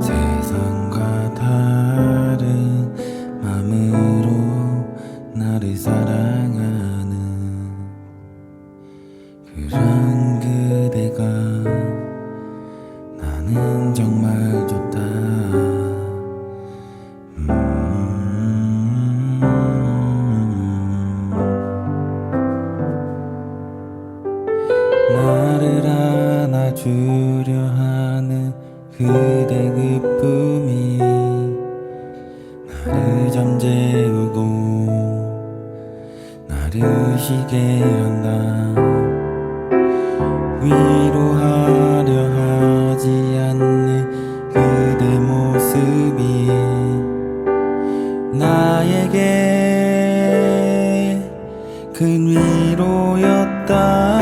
세상과 다른 마음으로 나를 사랑하는 그런 그대가 나는 정말 좋다. 음. 하는 그대 그쁨이 나를 잠재우고 나를 쉬게 한다. 위로하려 하지 않는 그대 모습이 나에게 큰 위로였다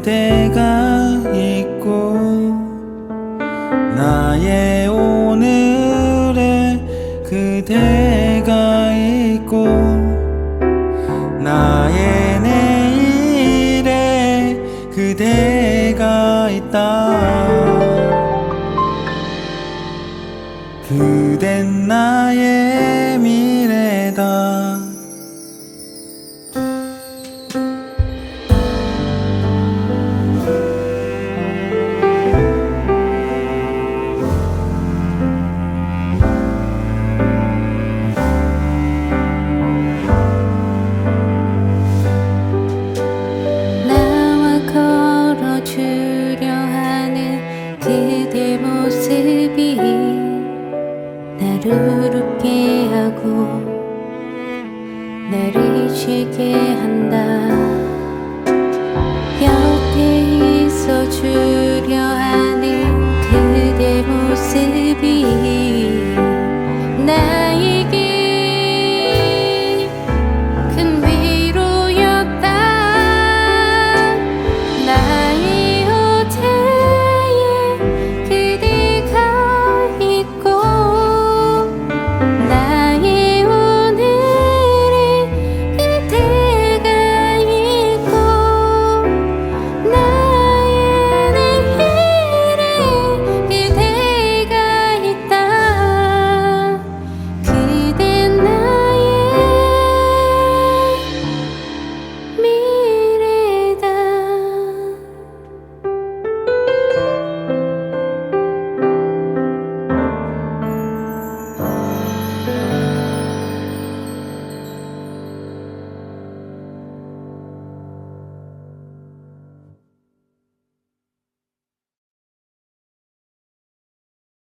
그대가 있고 나의 오늘에 그대가 있고 나의 내일에 그대가 있다. 그댄 나의 그대 모습이 나를 웃게 하고 나를 쉬게 한다